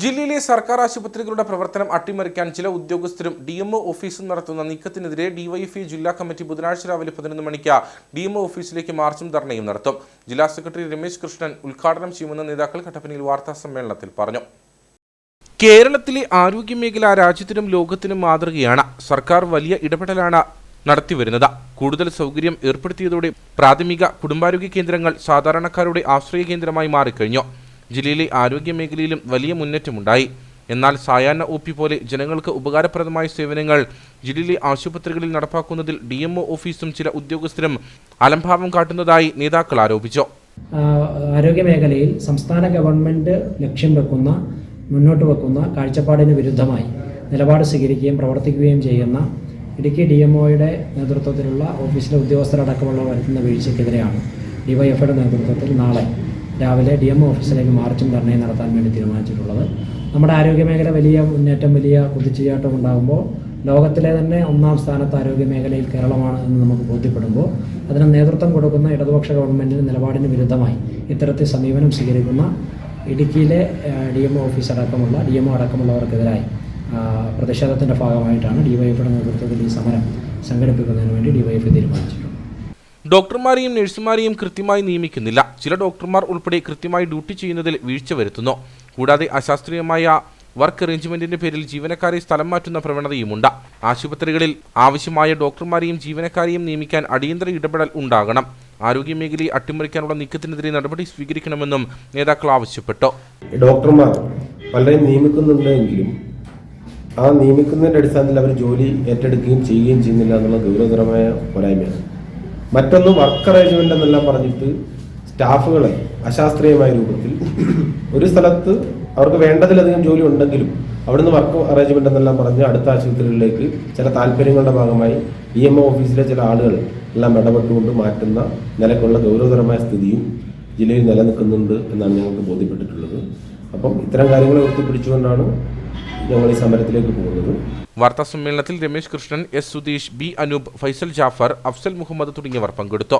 ജില്ലയിലെ സർക്കാർ ആശുപത്രികളുടെ പ്രവർത്തനം അട്ടിമറിക്കാൻ ചില ഉദ്യോഗസ്ഥരും ഡി എം ഓഫീസും നടത്തുന്ന നീക്കത്തിനെതിരെ ഡിവൈഎഫ്ഐ ജില്ലാ കമ്മിറ്റി ബുധനാഴ്ച രാവിലെ പതിനൊന്ന് മണിക്ക് ഡി എം ഓഫീസിലേക്ക് മാർച്ചും ധർണയും നടത്തും. ജില്ലാ സെക്രട്ടറി രമേശ് കൃഷ്ണൻ ഉദ്ഘാടനം ചെയ്യുമെന്ന് നേതാക്കൾ കട്ടപ്പനയിൽ വാർത്താ സമ്മേളനത്തിൽ പറഞ്ഞു. കേരളത്തിലെ ആരോഗ്യമേഖല രാജ്യത്തിനും ലോകത്തിനും മാതൃകയാണ്. സർക്കാർ വലിയ ഇടപെടലാണ് നടത്തിവരുന്നത്. കൂടുതൽ സൗകര്യം ഏർപ്പെടുത്തിയതോടെ പ്രാഥമിക കുടുംബാരോഗ്യ കേന്ദ്രങ്ങൾ സാധാരണക്കാരുടെ ആശ്രയ കേന്ദ്രമായി മാറിക്കഴിഞ്ഞു. ജില്ലയിലെ ആരോഗ്യ മേഖലയിലും വലിയ മുന്നേറ്റമുണ്ടായി. എന്നാൽ സായാഹ്ന ഒ പി പോലെ ജനങ്ങൾക്ക് ഉപകാരപ്രദമായ സേവനങ്ങൾ ജില്ലയിലെ ആശുപത്രികളിൽ നടപ്പാക്കുന്നതിൽ ഡി എം ഒ ഓഫീസും ചില ഉദ്യോഗസ്ഥരും അലംഭാവം കാട്ടുന്നതായി നേതാക്കൾ ആരോപിച്ചു. ആരോഗ്യ മേഖലയിൽ സംസ്ഥാന ഗവൺമെന്റ് ലക്ഷ്യം വെക്കുന്ന മുന്നോട്ട് വെക്കുന്ന കാഴ്ചപ്പാടിന് വിരുദ്ധമായി നിലപാട് സ്വീകരിക്കുകയും പ്രവർത്തിക്കുകയും ചെയ്യുന്ന ഇടുക്കി ഡി എം ഒയുടെ നേതൃത്വത്തിലുള്ള ഓഫീസിലെ ഉദ്യോഗസ്ഥരടക്കമുള്ള വരുത്തുന്ന വീഴ്ചയ്ക്കെതിരെയാണ് ഡിവൈഎഫ്ഐയുടെ നേതൃത്വത്തിൽ നാളെ രാവിലെ ഡി എം ഓഫീസിലേക്ക് മാർച്ചും ധർണയും നടത്താൻ വേണ്ടി തീരുമാനിച്ചിട്ടുള്ളത്. നമ്മുടെ ആരോഗ്യമേഖല വലിയ മുന്നേറ്റം വലിയ കുതിച്ചുചാട്ടം ഉണ്ടാകുമ്പോൾ ലോകത്തിലെ തന്നെ ഒന്നാം സ്ഥാനത്ത് ആരോഗ്യ മേഖലയിൽ കേരളമാണ് എന്ന് നമുക്ക് ബോധ്യപ്പെടുമ്പോൾ അതിന് നേതൃത്വം കൊടുക്കുന്ന ഇടതുപക്ഷ ഗവൺമെന്റിന്റെ നിലപാടിന് വിരുദ്ധമായി ഇത്തരത്തിൽ സമീപനം സ്വീകരിക്കുന്ന ഇടുക്കിയിലെ ഡി എം ഓഫീസ് അടക്കമുള്ള ഡി എം അടക്കമുള്ളവർക്കെതിരായി പ്രതിഷേധത്തിന്റെ ഭാഗമായിട്ടാണ് ഡിവൈഎഫിയുടെ നേതൃത്വത്തിൽ ഈ സമരം സംഘടിപ്പിക്കുന്നതിന് വേണ്ടി ഡിവൈഎഫ് തീരുമാനിച്ചിട്ടുള്ളത്. ഡോക്ടർമാരെയും നഴ്സുമാരെയും കൃത്യമായി നിയമിക്കുന്നില്ല. ചില ഡോക്ടർമാർ ഉൾപ്പെടെ കൃത്യമായി ഡ്യൂട്ടി ചെയ്യുന്നതിൽ വീഴ്ച വരുത്തുന്നു. കൂടാതെ അശാസ്ത്രീയമായ വർക്ക് അറേഞ്ച്മെന്റിന്റെ പേരിൽ ജീവനക്കാരെ സ്ഥലം മാറ്റുന്ന പ്രവണതയുമുണ്ട്. ആശുപത്രികളിൽ ആവശ്യമായ ഡോക്ടർമാരെയും ജീവനക്കാരെയും നിയമിക്കാൻ അടിയന്തര ഇടപെടൽ ഉണ്ടാകണം. ആരോഗ്യമേഖലയെ അട്ടിമറിക്കാനുള്ള നീക്കത്തിനെതിരെ നടപടി സ്വീകരിക്കണമെന്നും നേതാക്കൾ ആവശ്യപ്പെട്ടു. ഡോക്ടർമാർ പലരെയും നിയമിക്കുന്നുണ്ടെങ്കിലും ആ നിയമിക്കുന്നതിന്റെ അടിസ്ഥാനത്തിൽ അവർ ജോലി ഏറ്റെടുക്കുകയും ചെയ്യുകയും ചെയ്യുന്നില്ല എന്നുള്ള ഗൗരവതരമായ പോരായ്മയാണ്. മറ്റൊന്ന് വർക്ക് അറേഞ്ച്മെന്റ് എന്നെല്ലാം പറഞ്ഞിട്ട് സ്റ്റാഫുകളെ അശാസ്ത്രീയമായ രൂപത്തിൽ ഒരു സ്ഥലത്ത് അവർക്ക് വേണ്ടതിലധികം ജോലി ഉണ്ടെങ്കിലും അവിടുന്ന് വർക്ക് അറേഞ്ച്മെന്റ് എന്നെല്ലാം പറഞ്ഞ് അടുത്ത ആശുപത്രികളിലേക്ക് ചില താല്പര്യങ്ങളുടെ ഭാഗമായി ഇ എം ഒ ഓഫീസിലെ ചില ആളുകൾ എല്ലാം ഇടപെട്ടുകൊണ്ട് മാറ്റുന്ന നിലക്കുള്ള ഗൗരവതരമായ സ്ഥിതിയും ജില്ലയിൽ നിലനിൽക്കുന്നുണ്ട് എന്നാണ് ഞങ്ങൾക്ക് ബോധ്യപ്പെട്ടിട്ടുള്ളത്. അപ്പം ഇത്തരം കാര്യങ്ങളെ ഉയർത്തിപ്പിടിച്ചുകൊണ്ടാണ് ഞങ്ങൾ ഈ സമരത്തിലേക്ക് പോകുന്നത്. വാർത്താ സമ്മേളനത്തിൽ രമേശ് കൃഷ്ണൻ എസ് സുധീഷ് ബി അനൂപ് ഫൈസൽ ജാഫർ അഫ്സൽ മുഹമ്മദ് തുടങ്ങിയവർ പങ്കെടുത്തു.